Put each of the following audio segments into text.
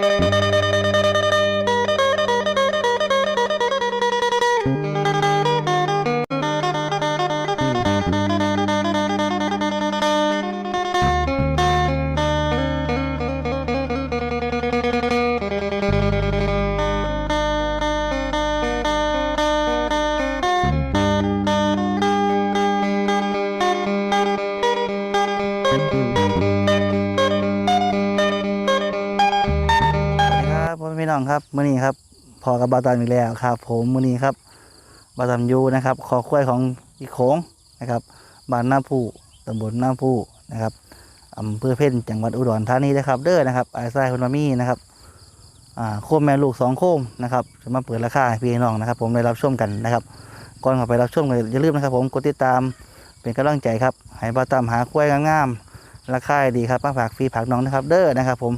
ส อกับบาตามอีกแล้วครับ ผมมือนี้ครับ บาตามยูนะครับคอควายของอีโขงนะครับบ้านหน้าผู้ตำบลหน้าผู้นะครับอำเภอเพ่นจังหวัดอุดรธานีนะครับ เด้อนะครับไอ้ทรายคนมามีนะครับอ่าโคมแม่ลูกสองโคมนะครับจะมาเปิดราคาพี่น้องนะครับ ผมได้รับชมกันนะครับ ก่อนเข้าไปรับชมกันอย่าลืมนะครับ ผมกดติดตามเป็นกำลังใจครับให้บาตามหาควายงามๆราคาดีครับมาฝากฟรีผักน้องนะครับ เด้อนะครับ ผม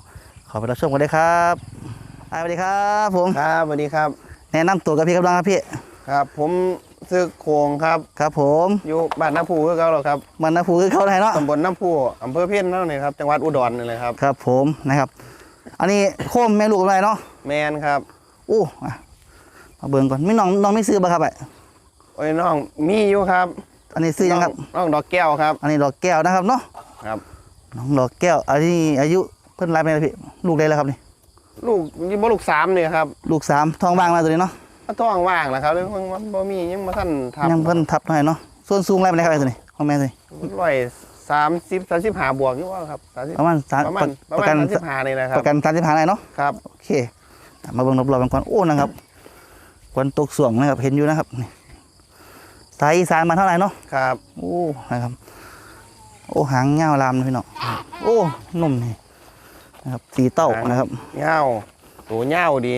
ขอไปรับชมกันได้ครับ อ่าสวัสดีครับผมครับสวัสดีครับ แนะนำตัวกับพี่กำลังครับพี่ครับ ผมซื้อโคงครับ ครับผมอยู่บ้านน้ำพูคือเขาหรอครับมันนะผูคือเขาไทยเนาะตำบลน้ำพูอำเภอเพี้ยนนั่นเลยครับ จังหวัดอุดรนี่เลยครับ ครับผมนะครับ อันนี้โคมแม่ลูกอะไรเนาะแมนครับอู้อะมาเบิ่งก่อนไม่น้องน้องไม่ซื้อบ่ครับไอ้โอ้ยน้องมีอยู่ครับอันนี้ซื้อยังครับ น้องน้องดอกแก้วครับอันนี้ดอกแก้วนะครับเนาะครับ น้องดอกแก้ว อันนี้อายุเพิ่นรับไหมพี่ลูกได้แล้วครับนี่ ลูกยี่บ่ลูกสามเนี่ยครับลูกสามท้องว่างมาตัวนี้เนาะก็ท้องว่างนะครับเรื่องมันบ่มียังมาท่านทำยังเพิ่นทับหน่อยเนาะส่วนสูงไรไปไหนครับไอ้ตัวนี้ของแม่ตัวนี้ร้อยสามสิบสามสิบห้าบวกอยู่ว่าครับสามสิบประมาณสามประมาณปประระกัมานณสามสิบห้านี่แหละครัปบระกันสามสิบห้าไรเนาะครับโอเคอะมาเบิ่งรอบๆกันก่อนโอ้นะครับควันตกส่วงนะครับเห็นอยู่นะครับนี่สายอีสานมาเท่าไหร่เนาะครับโอ้นะครับ โอ้หางเงาวลามนะพี่น้องโอ้นุ่มนี่ นะครับสีเต้านะครับเงาตัวเงาดี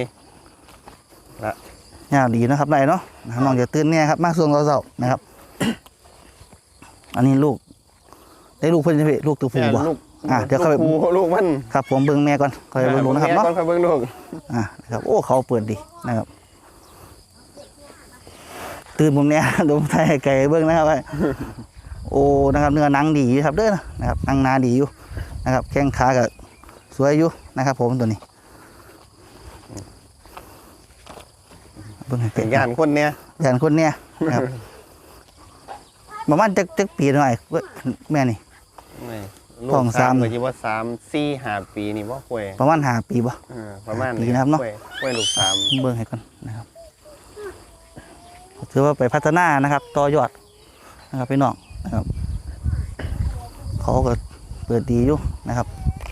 เงาวดีนะครับได้เนาะนะครับน้องจะตื่นเนี่ยครับมาส่วงเราเสาๆนะครับ อันนี้ลูก ได้ลูกเพิ่นจะพี่ลูกตัวผู้บ่ลูกอะเดี๋ยวเข้าไปลูกครูลูกมันครับผมเบิ่งแม่ก่อนคอยเบิ่งลูกนะครับเนาะก่อนค่อยเบิ่งลูกอ่านะครับโอ้เขาเปิดดีนะครับ ตื่นผมเนี่ยดูไทยไก่เบิ้งนะครับไอ้โอ้นะครับเนื้อหนังดีอยู่ครับเด้อนะครับหนังหนาดีอยู่นะครับ แข้งขาก็ สวยอยู่นะครับ ผมตัวนี้เบิ้งให้เป็เป็นนย่านคนเนี้ยย่านคนเนี่ยนะครับประมาณจักจักปีหน่อยเว้ยแม่นี่ไม่ลูท้องกสาสามมก็คิดว่าสามสี่ห้าปีนี่ว่าคุยประมาณห้าปีบ่เออประมาณปีนะครับเนาะคุยคุยลูกสามเบิ้งให้ก่อนนะครับถือว่าไปพัฒนานะครับต่อยอดนะครับพี่น้องนะครับเขาก็เปิดดีอยู่นะครับโ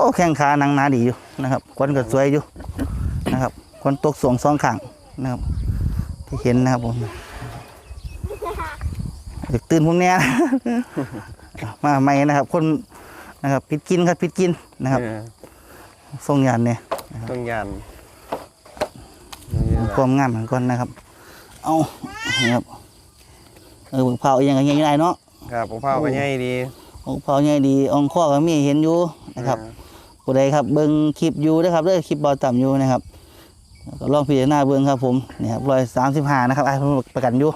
อ้แข้งขาหนังหนาดีอยู่นะครับควันก็สวยอยู่นะครับควันตกสวงสองข้างนะครับ ที่เห็นนะครับผมอยากตื่นผมเนี่ยมาใหม่นะครับ คนนะครับพิดกินครับพิดกินนะครับเออทรงยานเนี่ยต้องยานความงามเหมือนกันนะครับ เอานะครับเออเผาอย่างเงี้ยยังไงเนาะครับผมเผาก็ใหญ่ดีเผาใหญ่ดีอองข้อก็มีเห็นอยู่นะครับเออ ผู้ใดครับเบิ้งคลิปอยู่นะครับเด้อคลิปบอลต่ำอยู่นะครับก็ลองพิจารณาเบิ้งครับผมนี่ครับร้อยสามสิบห้านะครับไอ้ผมประกันอยู่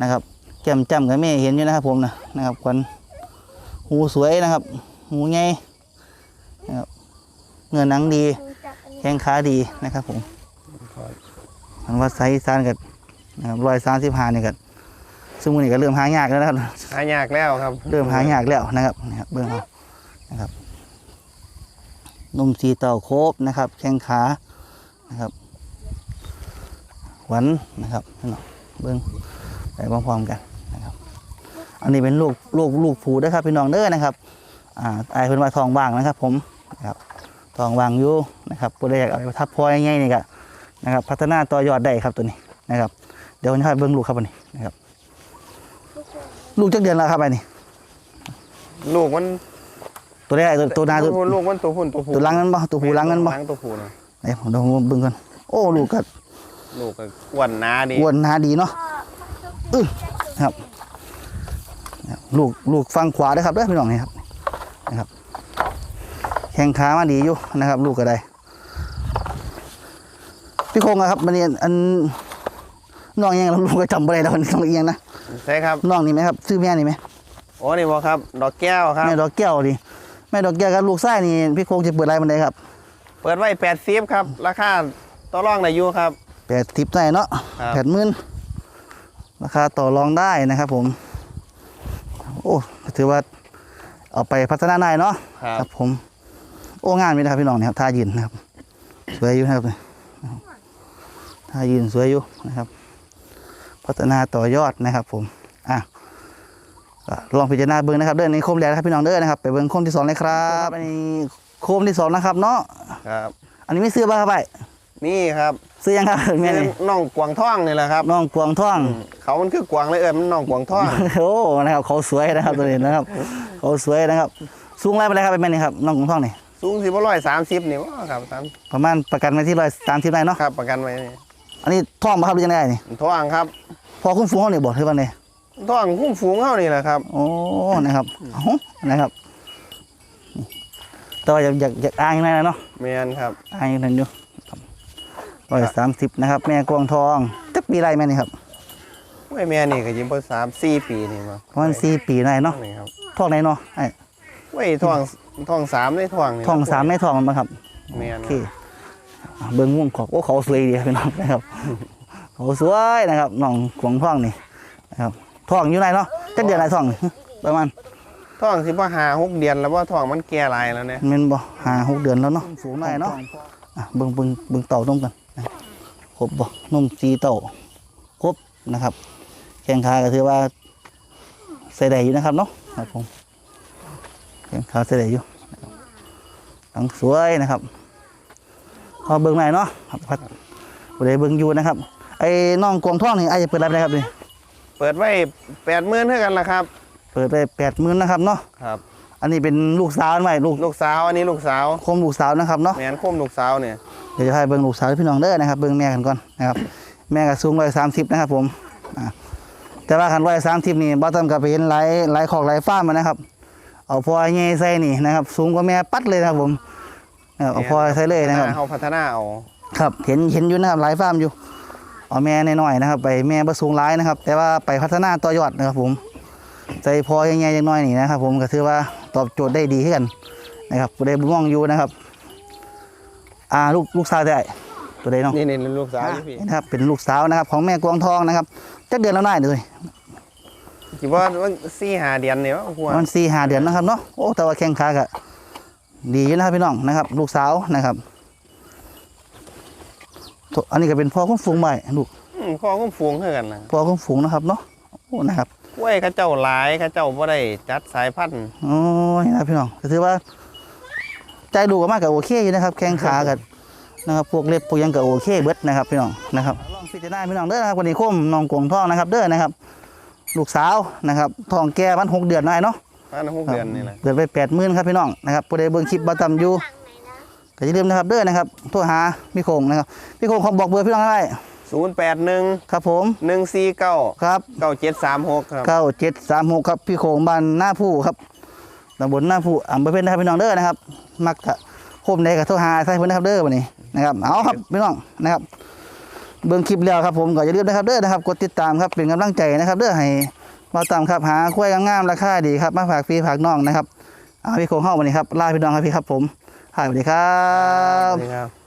นะครับแก้มจำกับแม่เห็นอยู่นะครับผมนะนะครับควันหูสวยนะครับ หูใหญ่นะครับเนื้อหนังดีแข้งขาดีนะครับผมมันว่าไซส์ซานกับนะครับร้อยสามสิบห้านี่กันซึ่งมันนี่ก็เริ่มหายากแล้วนะครับหายากแล้วครับ เริ่มหายากแล้วนะครับนะครับเบื้องเอานะครับ นมสีเต่าโคบนะครับ แข้งขานะครับหวันนะครับนี่เนาะเบื้องไปพร้อมๆกันนะครับ อันนี้เป็นลูกลูกลูกผูนะครับพี่น้องเด้อนะครับอ่าไอเพิ่นว่าทองว่างนะครับ ผมนะครับทองว่างอยู่นะครับผู้ใดอยากเอาไปทับพอยง่ายๆนี่ก็นะครับ พัฒนาต่อยอดได้ครับตัวนี้นะครับ เดี๋ยวจะให้เบิ้งลูกครับอันนี้นะครับ ลูกจักเดือนแล้วครับอันนี้ลูกมัน ตัวแรกตัวตัวหนาตัวลูกมันตัวหุ่นตัวผู้ตัวหลังนั้นบ่ตัวผู้หลังนั้นบ่หลังตัวผู้นะไหนผมเดี๋ยวผมเบิ่งก่อนโอ้ลูกก็ลูกก็อ้วนหนาดีอ้วนหนาดีเนาะอื้อครับครับลูกลูกฝั่งขวาเด้อครับเด้อพี่น้องนี่ครับนะครับแข้งขามาดีอยู่นะครับ ลูกก็ได้พี่คงอะครับมันนี่อันน้องยังลูกก็จำบ่ได้แล้วน้องเอียงนะใช่ครับน้องนี่ไหมครับซื้อแม่นี่ไหมโอ้นี่บ่ครับ ดอกแก้วครับแม่ดอกแก้วดิ แม่ดอกแก้วกับลูกไส้นี่พี่คงจะเปิดอะไรมันได้ครับเปิดไว้แปดสิบครับ ราคาต่อรองได้อยู่ครับ แปดทิปได้เนาะครับ แปดหมื่นราคาต่อรองได้นะครับผม โอ้ถือว่าเอาไปพัฒนาได้เนาะครับผม โอ้งานมีนะครับพี่น้องนะครับท่ายืนนะครับ สวยอยู่นะครับท่ายืนสวยอยู่นะครับ พัฒนาต่อยอดนะครับผมอะก็ ลองพิจารณาเบิ้งนะครับเด้อในโคมแรกนะครับพี่น้องเด้อนะครับไปเบิ้งโคมที่สองเลยครับอันนี้โคมที่สองนะครับเนาะครับ อันนี้ไม่ซื้อบ้าครับไปนี่ครับซื้อยังครับแม่นี่น้องกวางท่องนี่แหละครับน้องกวางท่อง เขามันคือกวางเลยเอิญมันน้องกวางท่องโอ้นะครับเขาสวยนะครับตัวนี้นะครับเขาสวยนะครับ สูงไรไปเลยครับเป็นแม่นี่ครับน้องกวางท่องนี่สูงสิบร้อยสามสิบนี่ว่าครับสามประมาณประกันไว้ที่ร้อยสามสิบได้เนาะครับประกันไว้นี่อันนี้ท่องมาครับหรือยังไงนี่ท่องครับ พอคุ้มฟูงเขาเนี่ยบอกเท่าไหร่ ท่องคุ้มฝูงเขานี่แหละครับโอ้นะครับเอ้านะครับแต่ว่าอยากอยากอยากอ้างยังไงนะเนาะแมนครับอ้างอยังนั้นอยู่ร้อยสามสิบนะครับ แม่กวางทองจักปีไรแม่นี่ครับไว้แม่นี่ก็ยิมเพิ่สามสี่ปีนี่มาประมาณสี่ปีได้เนาะนี่ครับทองไหนเนาะไอ้ไว้ท่องท่องสามได้ท่องนี่ทองสามไม่ทองมันมาครับแมนโอเคอะเบิ้งม่วงขอบโอ้เขาสวยดีครับพี่น้องนะครับเขาสวยนะครับน้องกวางท่องนี่นะครับ ท่องอยู่ไหนเนาะจักเดือนอะไรท่องนี่ประมาณท่องสิบ่หาหกเดือนแล้วว่าท่องมันแก่หลายแล้วเนี่ยแมันบ่หาหกเดือนแล้วเนาะสูงหน่อยเนาะอะเบิ่งเบิ่งเบิ่งเต่าต้มกันนะครบบ่นมสีเต่าครบนะครับ แข้งขาก็ถือว่าใส่ได้อยู่นะครับเนาะครับผมแข้งขาใส่ได้อยู่นะครับทั้งสวยนะครับพอเบิ่งหน่อยเนาะครับพัดบ่ได้เบิ่งอยู่นะครับไอ้น้องกวางท่องนี่อาจจะเปิดรับได้ครับนี่ เปิดไว้แปดหมื่นเท่ากันละครับ เปิดไปแปดหมื่นนะครับเนาะครับ อันนี้เป็นลูกสาวไหมลูกลูกสาวอันนี้ลูกสาวโคมลูกสาวนะครับเนาะแมนคมลูกสาวเนี่ยเดี๋ยวจะให้เบิ่งลูกสาวพี่น้องเด้อนะครับเบิ่งแม่กันก่อนนะครับ แม่ก็สูงร้อยสามสิบนะครับผมอ่าแต่ว่าคันร้อยสามสิบนี่บ่ต้องกับไปเห็นหลายหลายขอกหลายฟ้าร์มมานะครับ เอาพอใหญ่ใส่นี่นะครับ สูงกว่าแม่ปัดเลยนะครับผมนะครับเอาพอใส่เลยนะครับเขาพัฒนาเอาครับเห็นเห็นอยู่นะครับหลายฟาร์มอยู่ เอาแม่น้อยๆนะครับ ไปแม่บ่สูงหลายนะครับ แต่ว่าไปพัฒนาต่อยอดนะครับ ผมใส่พอใหญ่ๆอย่างน้อยนี่นะครับ ผมก็ถือว่าตอบโจทย์ได้ดีขึ้นกันนะครับผู้ใดบ่มองอยู่นะครับ อ่าลูกลูกสาวได้ตัวใดเนาะนี่นี่ลูกสาวอะนี่พี่นี่นะครับเป็นลูกสาวนะครับ ของแม่กวางทองนะครับจักเดือนแล้วน่ายเลยคิดว่าว่าสี่หาเดือนเนี่ยว่าควรมันสี่หาเดือนนะครับเนาะโอ้แต่ว่าแข้งขาก็ดีอยู่นะครับพี่น้องนะครับ ลูกสาวนะครับตัว อันนี้ก็เป็นพ่อของฝูงใหม่ลูกอืมข้อคุ้มฝูงเท่ากันนะพ่อของฝูงนะครับเนาะโอ้นะครับกล้วยเข้าเจ้าหลายเข้าเจ้าบ่ได้จัดสายพันธุ์โอ้ยนะครับพี่น้องก็ถือว่า ใจดูกันมากกับโอเคอยู่นะครับ แข้งขากันนะครับพวกเล็บพวกหยังกับโอเคเบิดนะครับพี่น้องนะครับลองพิจารณาพี่น้องเด้อนะครับวันนี้คุ้มน้องกวงทองนะครับเด้อนะครับ ลูกสาวนะครับทองแก่พันหกเดือนได้เนาะพันหกเดือนนี่แหละเกิดไปแปดหมื่นครับพี่น้องนะครับผู้ใดเบิ่งคลิปบาตำอยู่ ก็อย่าลืมนะครับเด้อนะครับโทรหาพี่โคงนะครับพี่โคงเขาบอกเบอร์พี่น้องได้ศูนย์แปดหนึ่งครับผมหนึ่งสี่เก้าครับเก้าเจ็ดสามหกครับเก้าเจ็ดสามหกครับพี่โคงบ้านหน้าผู้ครับตำบลหน้าผู้อำเภอเพชรนะครับพี่น้องเด้อนะครับ มักกะโคมใดกับโทรหาใส่เพิ่นนะครับเด้อวันนี้นะครับเอาครับพี่น้องนะครับ เบิ่งคลิปแล้วครับผมก็อย่าลืมนะครับเด้อนะครับ กดติดตามครับเป็นกำลังใจนะครับเด้อให้มาตามครับหาคุ้ยงามๆราคาดีครับมาฝากพี่ฝากน้องนะครับเอาพี่โคงเข้าวันนี้ครับลาพี่น้องครับพี่ครับผม hi สวัสดีครับนี่ครับ